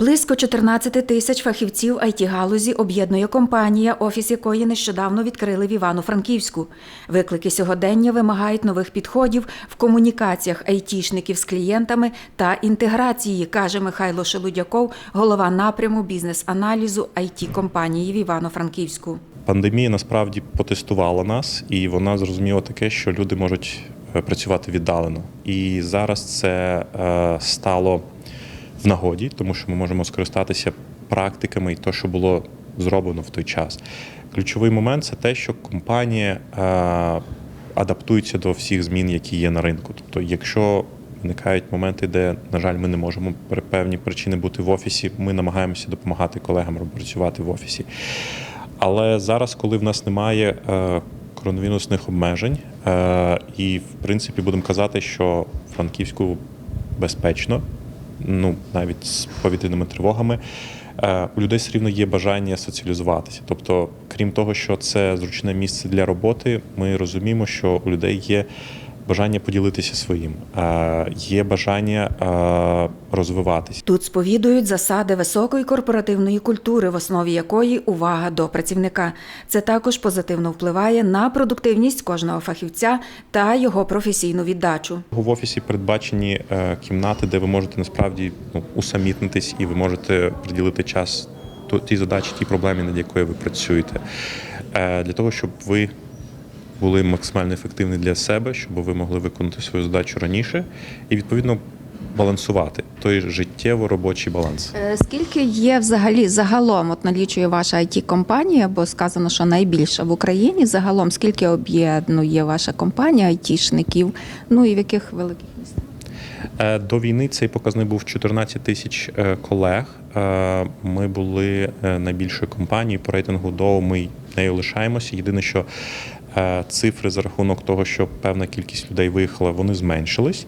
Близько 14 тисяч фахівців it галузі об'єднує компанія, офіс якої нещодавно відкрили в Івано-Франківську. Виклики сьогодення вимагають нових підходів в комунікаціях айтішників з клієнтами та інтеграції, каже Михайло Шелудяков, голова напряму бізнес-аналізу it компанії в Івано-Франківську. Пандемія насправді потестувала нас, і вона зрозуміла таке, що люди можуть е, працювати віддалено. І зараз це е, стало в нагоді, тому що ми можемо скористатися практиками і те, що було зроблено в той час. Ключовий момент це те, що компанія е, адаптується до всіх змін, які є на ринку. Тобто, якщо виникають моменти, де, на жаль, ми не можемо при певні причини бути в офісі, ми намагаємося допомагати колегам працювати в офісі. Але зараз, коли в нас немає е, коронавірусних обмежень, е, і в принципі будемо казати, що Франківську безпечно, ну навіть з повітряними тривогами. е, У людей все рівно є бажання соціалізуватися. Тобто, крім того, що це зручне місце для роботи, ми розуміємо, що у людей є бажання поділитися своїм, е, є бажання е, розвиватися. Тут сповідують засади високої корпоративної культури, в основі якої увага до працівника. Це також позитивно впливає на продуктивність кожного фахівця та його професійну віддачу. В офісі передбачені е, кімнати, де ви можете насправді ну, усамітнитись і ви можете приділити час тій задачі, тій проблемі, над якою ви працюєте. Для того, щоб ви були максимально ефективні для себе, щоб ви могли виконати свою задачу раніше і відповідно балансувати той життєво робочий баланс. Е, Скільки є взагалі загалом, от налічує ваша it компанія бо сказано, що найбільша в Україні. Загалом скільки об'єднує ваша компанія айтішників? Ну і в яких великих містах? Е, До війни цей показник був 14 тисяч е, колег. Ми були найбільшою компанією по рейтингу Dow, Ми нею лишаємося. Єдине, що цифри за рахунок того, що певна кількість людей виїхала, вони зменшились.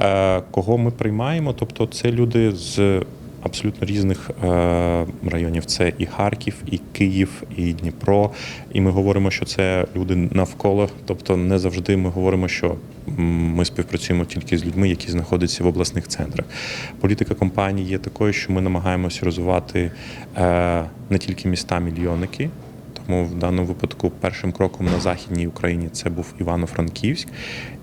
Е, Кого ми приймаємо? Тобто, це люди з абсолютно різних е, районів. Це і Харків, і Київ, і Дніпро. І ми говоримо, що це люди навколо. Тобто, не завжди ми говоримо, що ми співпрацюємо тільки з людьми, які знаходяться в обласних центрах. Політика компанії є такою, що ми намагаємося розвивати е, не тільки міста мільйонники. Тому в даному випадку першим кроком на західній Україні це був Івано-Франківськ,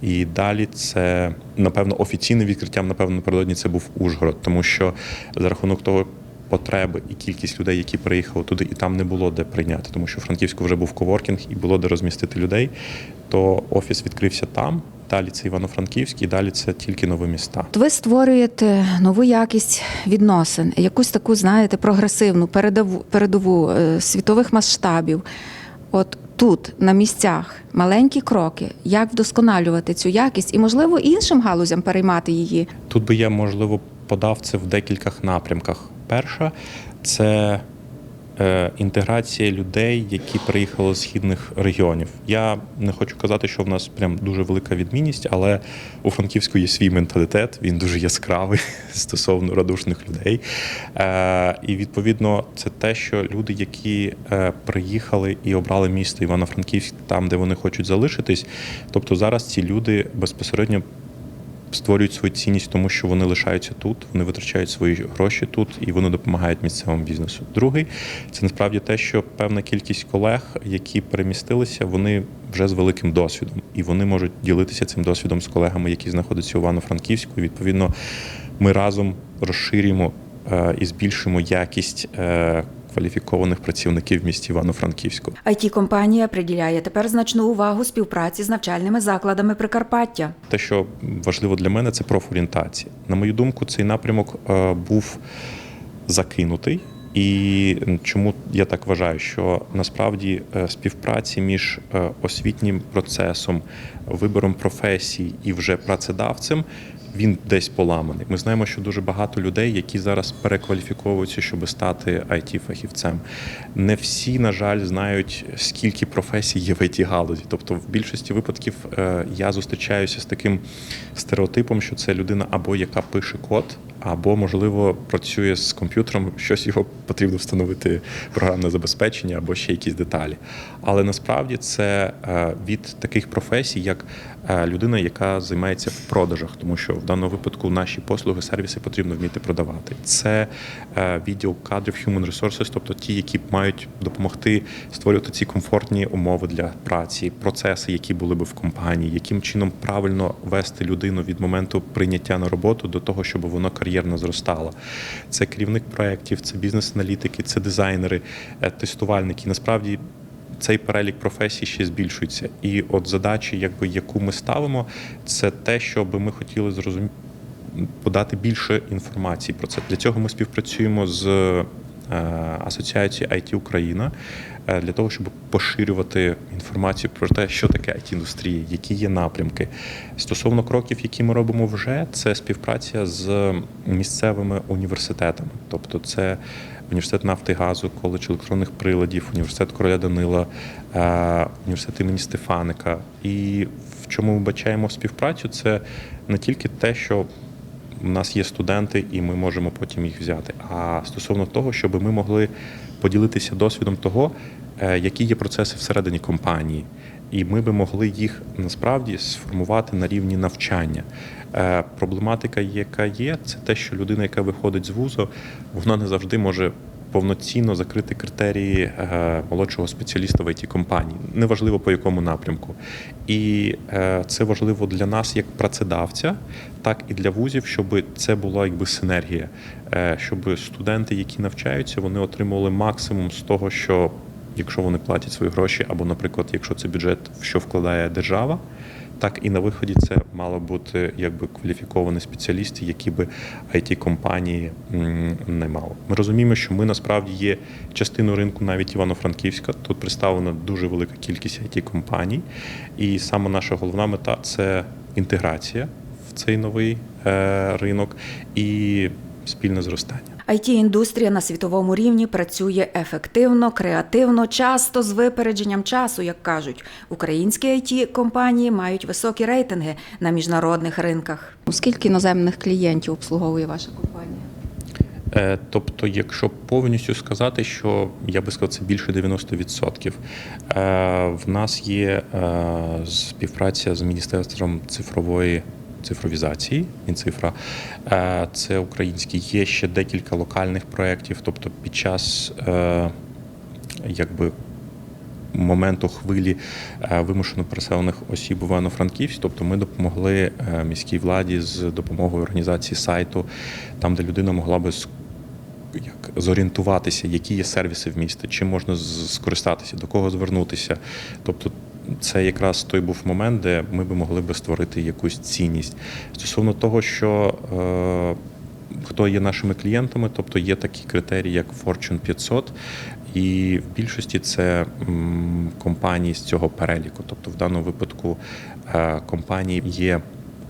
і далі це напевно офіційним відкриттям, напевно, напередодні це був Ужгород, тому що за рахунок того. Потреби і кількість людей, які приїхали туди, і там не було де прийняти, тому що в Франківську вже був коворкінг і було де розмістити людей. То офіс відкрився там. Далі це Івано-Франківськ, і далі це тільки нові міста. Ви створюєте нову якість відносин, якусь таку, знаєте, прогресивну, передову, передову е, світових масштабів. От тут, на місцях, маленькі кроки, як вдосконалювати цю якість і, можливо, іншим галузям переймати її. Тут би я, можливо, подав це в декількох напрямках. Перша це інтеграція людей, які приїхали з східних регіонів. Я не хочу казати, що в нас прям дуже велика відмінність, але у Франківську є свій менталітет, він дуже яскравий стосовно радушних людей. Е, і відповідно, це те, що люди, які е, приїхали і обрали місто Івано-Франківськ там, де вони хочуть залишитись. Тобто зараз ці люди безпосередньо створюють свою цінність, тому що вони лишаються тут, вони витрачають свої гроші тут і вони допомагають місцевому бізнесу. Другий це насправді те, що певна кількість колег, які перемістилися, вони вже з великим досвідом, і вони можуть ділитися цим досвідом з колегами, які знаходяться у Івано-Франківську. Відповідно, ми разом розширюємо е, і збільшимо якість. Кваліфікованих працівників в місті Івано-Франківську. it компанія приділяє тепер значну увагу співпраці з навчальними закладами Прикарпаття. Те, що важливо для мене, це профорієнтація. На мою думку, цей напрямок е, був закинутий. І чому я так вважаю, що насправді е, співпраці між е, освітнім процесом, вибором професій і вже працедавцем він десь поламаний. Ми знаємо, що дуже багато людей, які зараз перекваліфіковуються, щоб стати it фахівцем Не всі, на жаль, знають, скільки професій є в it галузі. Тобто, в більшості випадків е, я зустрічаюся з таким стереотипом, що це людина або яка пише код, або, можливо, працює з комп'ютером, щось його потрібно встановити програмне забезпечення або ще якісь деталі. Але насправді це е, від таких професій, як е, людина, яка займається в продажах, тому що даному випадку наші послуги, сервіси потрібно вміти продавати. Це е, відділ кадрів Human Resources, тобто ті, які мають допомогти створювати ці комфортні умови для праці, процеси, які були би в компанії, яким чином правильно вести людину від моменту прийняття на роботу до того, щоб воно кар'єрно зростало. Це керівник проєктів, це бізнес-аналітики, це дизайнери, е, тестувальники. Насправді цей перелік професій ще збільшується. І от задачі, якби яку ми ставимо, це те, щоб ми хотіли зрозуміти. Подати більше інформації про це. Для цього ми співпрацюємо з е, асоціацією IT Україна е, для того, щоб поширювати інформацію про те, що таке it індустрія які є напрямки. Стосовно кроків, які ми робимо вже, це співпраця з місцевими університетами, тобто це університет нафти і газу, коледж електронних приладів, університет короля Данила, е, університет імені Стефаника. І в чому ми бачаємо співпрацю, це не тільки те, що у нас є студенти, і ми можемо потім їх взяти. А стосовно того, щоб ми могли поділитися досвідом того, е, які є процеси всередині компанії, і ми би могли їх насправді сформувати на рівні навчання. Е, Проблематика, яка є, це те, що людина, яка виходить з вузу, вона не завжди може. Повноцінно закрити критерії е, молодшого спеціаліста в it компанії неважливо по якому напрямку. І е, це важливо для нас як працедавця, так і для вузів, щоб це була якби синергія, щоб студенти, які навчаються, вони отримували максимум з того, що якщо вони платять свої гроші, або, наприклад, якщо це бюджет, в що вкладає держава. Так і на виході це мало бути якби кваліфіковані спеціалісти, які би it компанії наймали. Ми розуміємо, що ми насправді є частиною ринку навіть Івано-Франківська. Тут представлена дуже велика кількість it компаній, і саме наша головна мета це інтеграція в цей новий е, ринок і спільне зростання. It індустрія на світовому рівні працює ефективно, креативно, часто з випередженням часу, як кажуть. Українські it компанії мають високі рейтинги на міжнародних ринках. Скільки іноземних клієнтів обслуговує ваша компанія? Е, Тобто, якщо повністю сказати, що я би сказав, це більше 90%. Е, В нас є е, співпраця з Міністерством цифрової цифровізації, Мінцифра. Е, Це український. Є ще декілька локальних проєктів. Тобто, під час е, якби моменту хвилі е, вимушено переселених осіб Івано-Франківськ. Тобто ми допомогли міській владі з допомогою організації сайту, там, де людина могла би як зорієнтуватися, які є сервіси в місті, чим можна скористатися, до кого звернутися. Тобто це якраз той був момент, де ми би могли би створити якусь цінність. Стосовно того, що е, хто є нашими клієнтами, тобто є такі критерії, як Fortune 500, і в більшості це компанії з цього переліку. Тобто, в даному випадку е, компанії є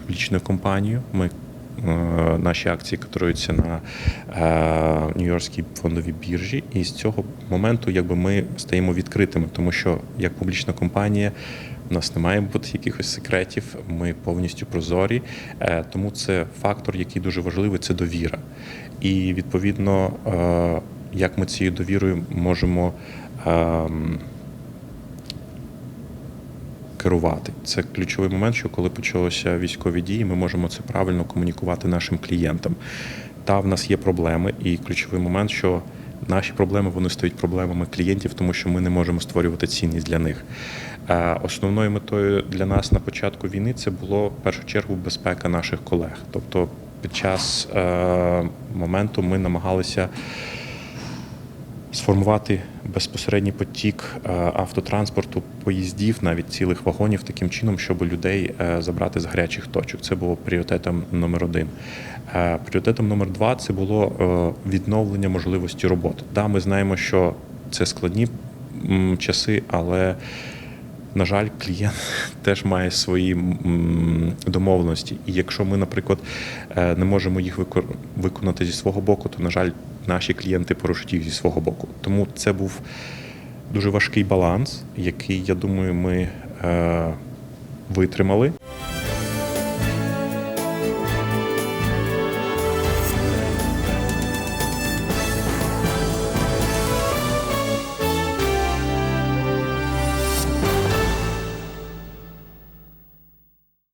публічною компанією. Ми Наші акції котируються на е, Нью-Йоркській фондовій біржі, і з цього моменту якби ми стаємо відкритими, тому що як публічна компанія у нас немає бути якихось секретів, ми повністю прозорі. Е, Тому це фактор, який дуже важливий, це довіра. І відповідно, е, як ми цією довірою можемо. Керувати. Це ключовий момент, що коли почалися військові дії, ми можемо це правильно комунікувати нашим клієнтам. Та в нас є проблеми, і ключовий момент, що наші проблеми вони стають проблемами клієнтів, тому що ми не можемо створювати цінність для них. Е, Основною метою для нас на початку війни це було в першу чергу безпека наших колег. Тобто, під час е, моменту ми намагалися сформувати безпосередній потік е, автотранспорту, поїздів, навіть цілих вагонів, таким чином, щоб людей е, забрати з гарячих точок. Це було пріоритетом номер один. Е, Пріоритетом номер два це було відновлення можливості роботи. Да, ми знаємо, що це складні часи, але на жаль, клієнт теж має свої домовленості. І якщо ми, наприклад, е, не можемо їх виконати зі свого боку, то, на жаль, наші клієнти порушать їх зі свого боку. Тому це був дуже важкий баланс, який, я думаю, ми е, витримали.